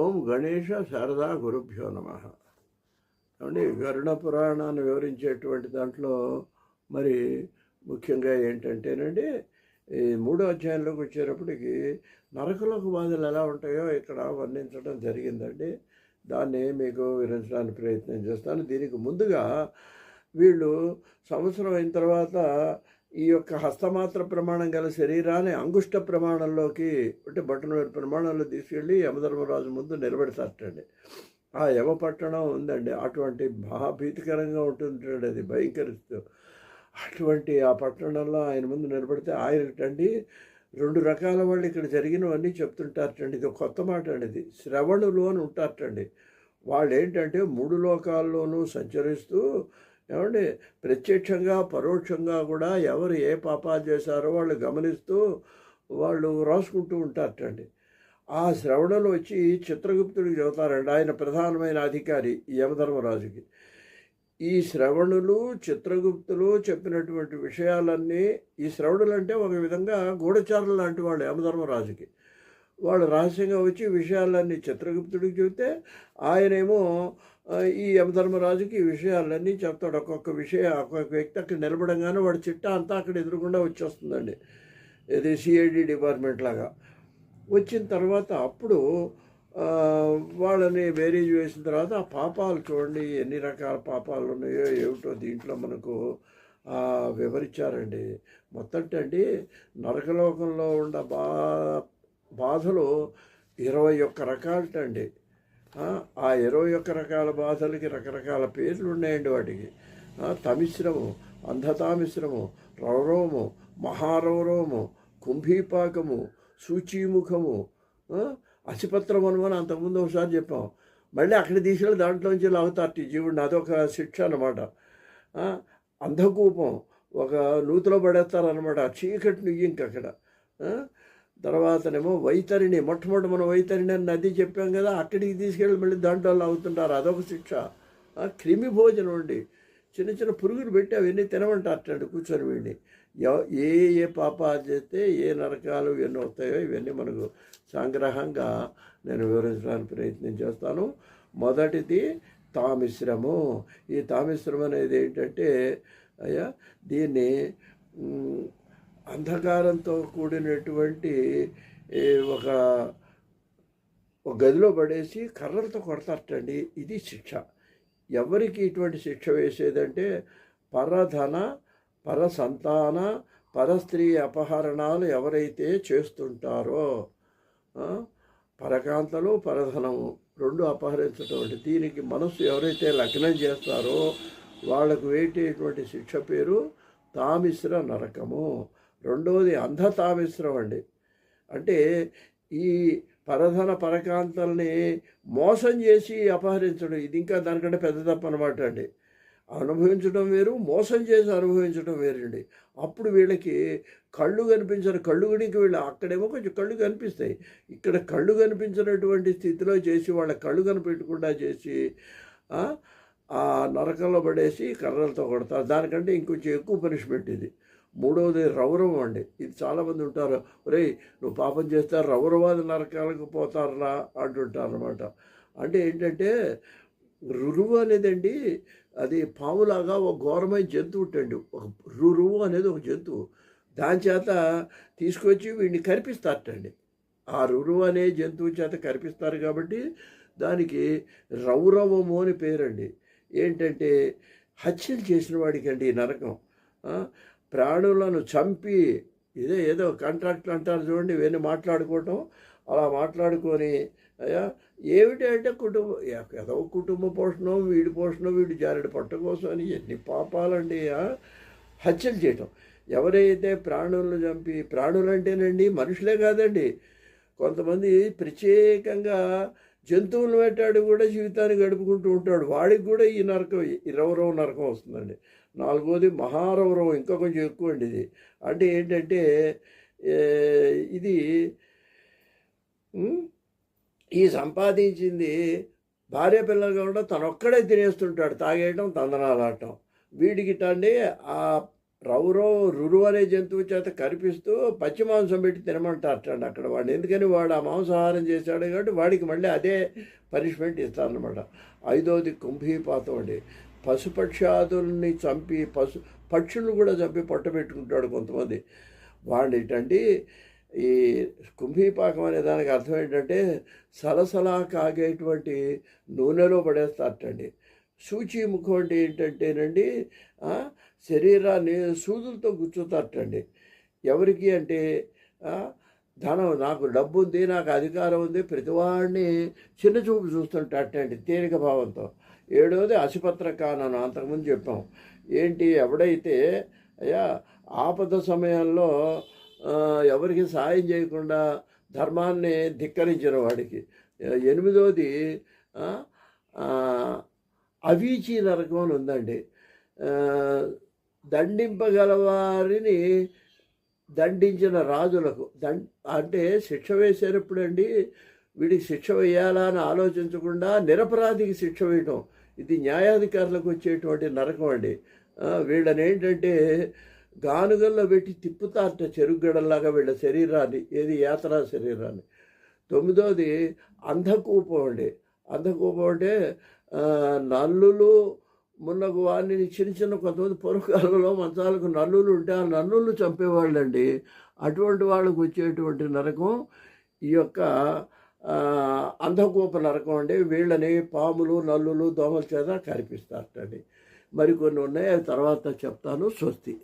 ఓం గణేష శారదా గురుభ్యో నమ. అంటే గరుణ పురాణాన్ని వివరించేటువంటి దాంట్లో మరి ముఖ్యంగా ఏంటంటేనండి ఈ మూడో అధ్యాయంలోకి వచ్చేటప్పటికి నరకులకు బాధలు ఎలా ఉంటాయో ఇక్కడ వర్ణించడం జరిగిందండి. దాన్ని మీకు వివరించడానికి ప్రయత్నం చేస్తాను. దీనికి ముందుగా వీళ్ళు సంవత్సరం అయిన తర్వాత ఈ యొక్క హస్తమాత్ర ప్రమాణం గల శరీరాన్ని అంగుష్ట ప్రమాణంలోకి అంటే బట్టనవేరు ప్రమాణంలో తీసుకెళ్ళి యమధర్మరాజు ముందు నిలబెడతారటండి ఆ యమపట్టణం ఉందండి. అటువంటి మహాభీతికరంగా ఉంటుంటాడు అది భయంకరిస్తూ. అటువంటి ఆ పట్టణంలో ఆయన ముందు నిలబడితే ఆయనటండి రెండు రకాల వాళ్ళు ఇక్కడ జరిగినవన్నీ చెప్తుంటారటండి. ఇది ఒక కొత్త మాట అండి ఇది. శ్రవణులు అని ఉంటారటండి. వాళ్ళు ఏంటంటే మూడు లోకాల్లోనూ సంచరిస్తూ ఏమండి ప్రత్యక్షంగా పరోక్షంగా కూడా ఎవరు ఏ పాపాలు చేశారో వాళ్ళు గమనిస్తూ వాళ్ళు రాసుకుంటూ ఉంటారటండి. ఆ శ్రవణలు వచ్చి చిత్రగుప్తుడికి చెబుతారండి ఆయన ప్రధానమైన అధికారి ఈ యమధర్మరాజుకి. ఈ శ్రవణులు చిత్రగుప్తులు చెప్పినటువంటి విషయాలన్నీ ఈ శ్రవణులు అంటే ఒక విధంగా గూఢచారులు లాంటి వాళ్ళు యమధర్మరాజుకి. వాళ్ళు రహస్యంగా వచ్చి విషయాలన్నీ చిత్రగుప్తుడికి చెబితే ఆయనేమో ఈ యమధర్మరాజుకి ఈ విషయాలన్నీ చెప్తాడు. ఒక్కొక్క విషయం ఒక్కొక్క వ్యక్తి అక్కడ నిలబడంగానే వాడి చిట్టా అంతా అక్కడ ఎదురుకుండా వచ్చేస్తుందండి. ఇది సిఐడి డిపార్ట్మెంట్ లాగా. వచ్చిన తర్వాత అప్పుడు వాళ్ళని మ్యారేజ్ వేసిన తర్వాత ఆ పాపాలు చూడండి ఎన్ని రకాల పాపాలు ఉన్నాయో ఏమిటో దీంట్లో మనకు వివరించారండి. మొత్తం అండి నరకలోకంలో ఉన్న బా బాధలు ఇరవై ఒక్క రకాలటండి. ఆ, ఇరవై ఒక్క రకాల బాధలకి రకరకాల పేర్లు ఉన్నాయండి వాటికి. తమిశ్రము అంధతామిశ్రము రౌరవము మహారౌరవము కుంభీపాకము సూచీముఖము అసిపత్రం అనుమని అంతకుముందు ఒకసారి చెప్పాం. మళ్ళీ అక్కడ తీసుకెళ్ళి దాంట్లోంచి నుంచి ఈ జీవుడిని. అదొక శిక్ష అనమాట అంధకూపం. ఒక నూతిలో పడేస్తారనమాట చీకటి నుయ్యి ఇంక అక్కడ తర్వాతనేమో వైతరిణి మొట్టమొదటి మనం వైతరిణి అని నది చెప్పాం కదా అక్కడికి తీసుకెళ్ళి మళ్ళీ దాంట్లో అవుతుంటారు. అదొక శిక్ష. క్రిమి భోజనం అండి. చిన్న చిన్న పురుగులు పెట్టి అవన్నీ తినమంటారటండి కూర్చొని వీడిని. ఏ ఏ పాపాలు చేస్తే ఏ నరకాలు ఇవన్నీ వస్తాయో ఇవన్నీ మనకు సంగ్రహంగా నేను వివరించడానికి ప్రయత్నం చేస్తాను. మొదటిది తామిశ్రము. ఈ తామిశ్రమం అనేది ఏంటంటే అయ్యా దీన్ని అంధకారంతో కూడినటువంటి ఒక ఒక గదిలో పడేసి కర్రలతో కొడతారటండి. ఇది శిక్ష. ఎవరికి ఇటువంటి శిక్ష వేసేదంటే పరధన పరసంతాన పరస్త్రీ అపహరణాలు ఎవరైతే చేస్తుంటారో పరకాంతలు పరధనము రెండు అపహరించడం అంటే దీనికి మనస్సు ఎవరైతే లగ్నం చేస్తారో వాళ్ళకు వేటేటువంటి శిక్ష పేరు తామిశ్ర నరకము. రెండవది అంధతామిశ్రం అండి. అంటే ఈ పరధన పరకాంతల్ని మోసం చేసి అపహరించడం ఇది ఇంకా దానికంటే పెద్ద తప్పు అనమాట అండి. అనుభవించడం వేరు మోసం చేసి అనుభవించడం వేరండి. అప్పుడు వీళ్ళకి కళ్ళు కనిపించిన కళ్ళు గుడికి వీళ్ళు అక్కడేమో కొంచెం కళ్ళు కనిపిస్తాయి. ఇక్కడ కళ్ళు కనిపించినటువంటి స్థితిలో చేసి వాళ్ళ కళ్ళు కనిపెట్టకుండా చేసి ఆ, ఆ నరకంలో పడేసి కర్రలతో కొడతారు. దానికంటే ఇంకొంచెం ఎక్కువ పనిష్మెంట్ ఇది. మూడవది రౌరవం అండి. ఇది చాలామంది ఉంటారు ఒరేయ్ నువ్వు పాపం చేస్తే రౌరవాది నరకాలకు పోతారా అంటుంటారు అనమాట అంటే ఏంటంటే రురువు అనేదండి అది పాములాగా ఒక ఘోరమైన జంతువు ఉంటండి ఒక రురువు అనేది ఒక జంతువు. దాని చేత తీసుకొచ్చి వీడిని కరిపిస్తారటండి. ఆ రురువు అనే జంతువు చేత కరిపిస్తారు కాబట్టి దానికి రౌరవము అని పేరండి. ఏంటంటే హత్యలు చేసిన వాడికి అండి ఈ నరకం. ప్రాణులను చంపి ఇదే ఏదో కాంట్రాక్ట్లు అంటారు చూడండి ఇవన్నీ మాట్లాడుకోవటం అలా మాట్లాడుకొని అయ్యా ఏమిటి అంటే కుటుంబ ఏదో కుటుంబ పోషణం వీడి పోషణం వీడి జారెడు పట్ట కోసం అని ఎన్ని పాపాలండి హత్యలు చేయటం. ఎవరైతే ప్రాణులను చంపి ప్రాణులు అంటేనండి మనుషులే కాదండి. కొంతమంది ప్రత్యేకంగా జంతువులు వేటాడి కూడా జీవితాన్ని గడుపుకుంటూ ఉంటాడు. వాడికి కూడా ఈ నరకం ఇరవరవ నరకం వస్తుందండి. నాలుగోది మహారవరవం ఇంకా కొంచెం ఎక్కువ అండి ఇది. అంటే ఏంటంటే ఇది ఈ సంపాదించింది భార్య పిల్లలు కూడా తనొక్కడే తినేస్తుంటాడు. తాగేయటం తందనాలాడటం వీడికి అండి ఆ రౌరో రురు అనే జంతువు చేత కరిపిస్తూ పచ్చి మాంసం పెట్టి తినమంటారటండి అక్కడ వాడు ఎందుకని వాడు ఆ మాంసాహారం చేశాడు కాబట్టి వాడికి మళ్ళీ అదే పనిష్మెంట్ ఇస్తారనమాట ఐదోది కుంభీపాతం అండి. పశుపక్షాదుల్ని చంపి పశు పక్షులను కూడా చంపి పొట్ట పెట్టుకుంటాడు కొంతమంది. వాడు ఏంటంటే ఈ కుంభీపాకం అనే దానికి అర్థం ఏంటంటే సలసలా కాగేటువంటి నూనెలో పడేస్తారటండి. సూచి ముఖం అంటే ఏంటంటేనండి శరీరాన్ని సూదులతో గుచ్చుతారటండి. ఎవరికి అంటే ధనం నాకు డబ్బు ఉంది నాకు అధికారం ఉంది ప్రతివాడిని చిన్న చూపు చూస్తుంటాటండి తేలిక భావంతో. ఏడోది అసిపత్ర కానను అంతకుముందు చెప్పాం. ఏంటి ఎవడైతే అయ్యా ఆపద సమయంలో ఎవరికి సాయం చేయకుండా ధర్మాన్ని ధిక్కరించిన వాడికి. ఎనిమిదోది అవీచి నరకం అని ఉందండి. దండింపగలవారిని దండించిన రాజులకు. దం అంటే శిక్ష వేసేటప్పుడండి వీడికి శిక్ష వేయాలా అని ఆలోచించకుండా నిరపరాధికి శిక్ష వేయటం. ఇది న్యాయాధికారులకు వచ్చేటువంటి నరకం అండి. వీళ్ళని ఏంటంటే గానుగల్లో పెట్టి తిప్పుతారట చెరుగడల్లాగా వీళ్ళ శరీరాన్ని ఏది యాత్రా శరీరాన్ని. తొమ్మిదోది అంధకూపం అండి. అంధకూపం అంటే నల్లులు మొన్నకు వాడిని చిన్న చిన్న కొంతమంది పూర్వకాలంలో మంచాలకు నల్లులు ఉంటే ఆ నల్లులు చంపేవాళ్ళండి. అటువంటి వాళ్ళకు వచ్చేటువంటి నరకం ఈ యొక్క అంధకూప నరకం అండి. వీళ్ళని పాములు నల్లులు దోమల చేత కనిపిస్తారటండి మరికొన్ని ఉన్నాయి అవి తర్వాత చెప్తాను. స్వస్తి.